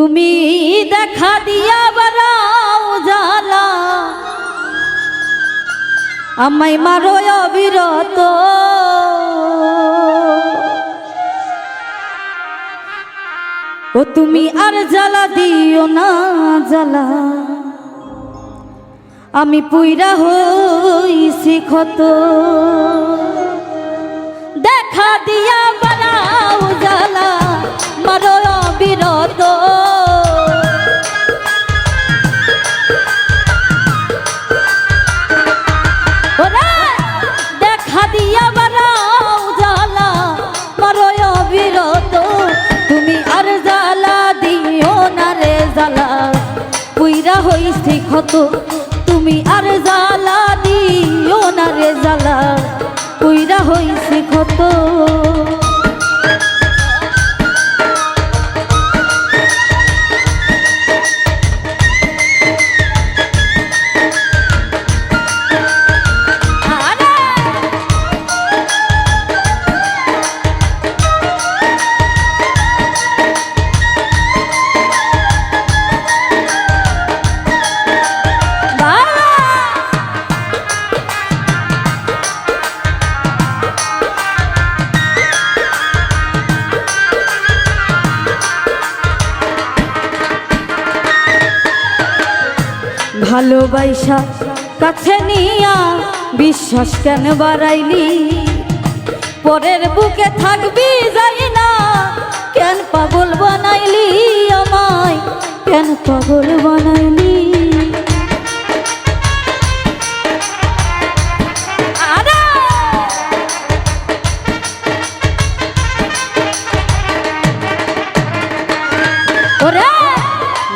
তুমি দেখা দিয়া বারাও জালা আমায় মারো অবিরত। ও তুমি আর জ্বালা দিও না জ্বালা। আমি পুইরা হইছি ক্ষত। দেখা দিয়া বারাও ক্ষত তুমি আর জ্বালা দিও না রে জ্বালা। কইরা হইছে ক্ষত ভালোবাসা কাছে নিয়া বিশ্বাস কেন বাড়াইলি? পরের বুকে থাকবি যাই না, কেন পাগল বানাইলি আমায়? কেন পাগল বানাইলি?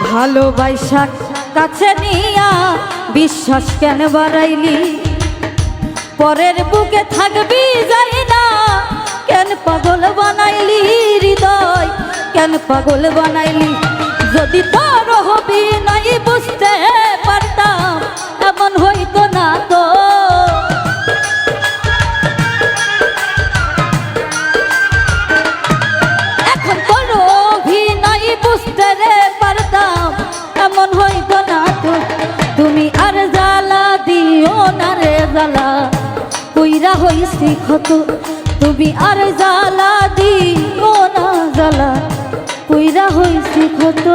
ভালোবাসা কাছে বিশ্বাস কেন বাড়াইলি? পরের বুকে থাকবি যাই না। কেন পাগল বানাইলি হৃদয়? কেন পাগল বানাইলি? যদি তোর হবি নাই বুঝতে হইছি ক্ষত তুমি আর জ্বালা দি না জ্বালা কইরা হইছি ক্ষত।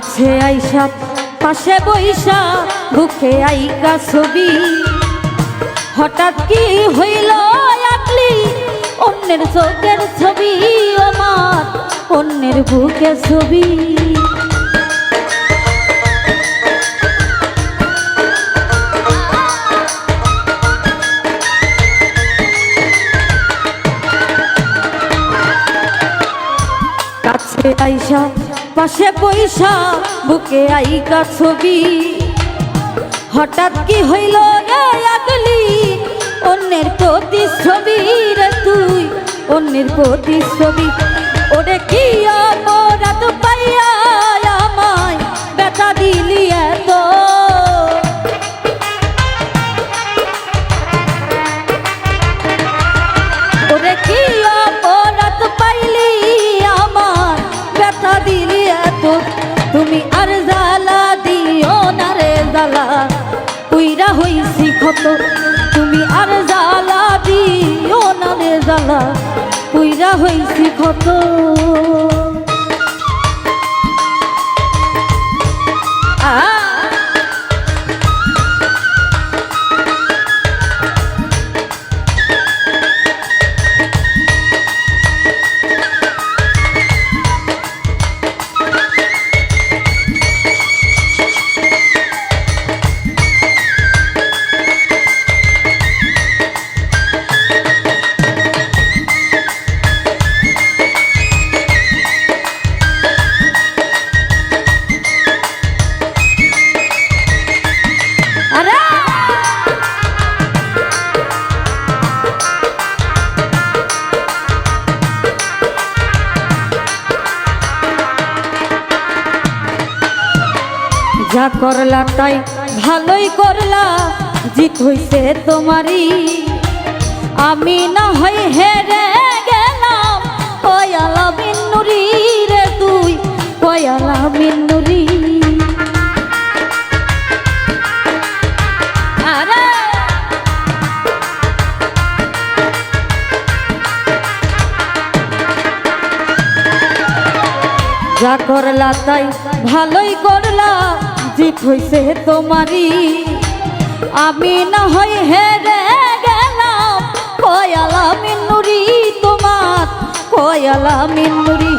কাছে আইসা, পাশে বইসা, বুকে আইকা ছবি। হঠাৎ কি হইল আকলি অন্যের চোখের ছবি আমার, অন্যের বুকে ছবি। কাছে আইসা পাশে পয়সা বুকে আইকা ছবি। হঠাৎ কি হইল রে আগলি? অন্যের প্রতিচ্ছবি রে তুই, অন্যের প্রতিচ্ছবি। ওরে কি অপরাধ জ্বালা পুইরা হইছি ক্ষত। যা করলা তাই ভালোই করলা, জিত হইছে তোমারই। আমি না হই হেরে গেলাম কয়ালা মিন্নুরি রে তুই কয়ালা মিন্নুরি আরে! যা করলা তাই ভালোই করলা জিত হইছে তোমারই। আমি না হই হেরে গেলাম। কয়ালা মিন্নুরি তোমার কয়ালা মিন্নুরি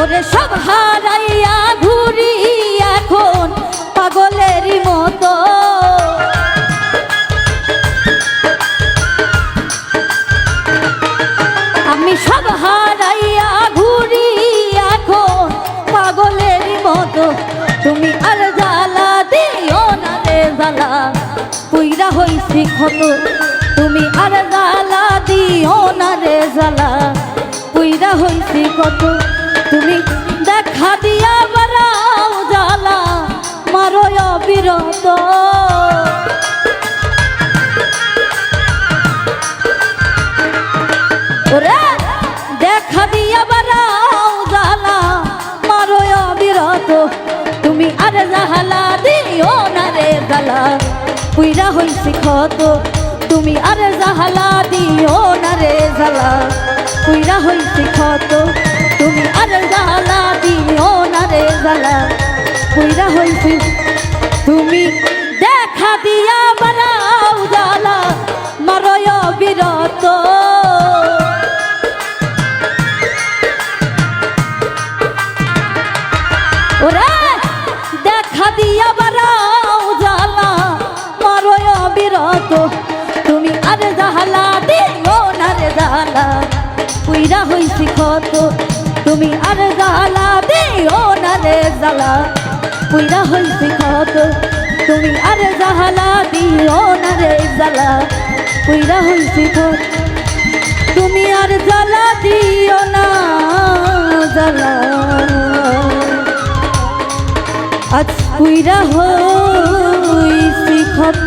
ওরে সব হারাইয়া ঘুরি এখন পাগলেরই মতো। আমি সব হারাইয়া ঘুরি এখন পাগলের মতো। তুমি আর ক্ষত তুমি আর জ্বালা দিও না রে জ্বালা। পুইরা হইছি কত। তুমি দেখা দিয়া বারাও জ্বালা। মারো অবিরত ওরে, দেখা দিয়া বারাও জালা মারো অবিরত তুমি আর জাহালা দিও না রে জালা পুইরা হইছি ক্ষত। তুমি আরে জাহালা দিও না রে জালা। পুইরা হইছি ক্ষত। তুমি আরে জাহালা দিও না রে জালা। পুইরা হইছি, তুমি অবিরত তুমি আর জাহালা দিও না রে জালা পুইরা হইছি ক্ষত, তুমি আর জাহালা দিও না রে জালা পুইরা হইছি ক্ষত, তুমি আর জাহালা দিও না রে জালা পুইরা হইছি ক্ষত, তুমি আর জ্বালা দিও না জ্বালা আজ পুইরা হইছি ক্ষত।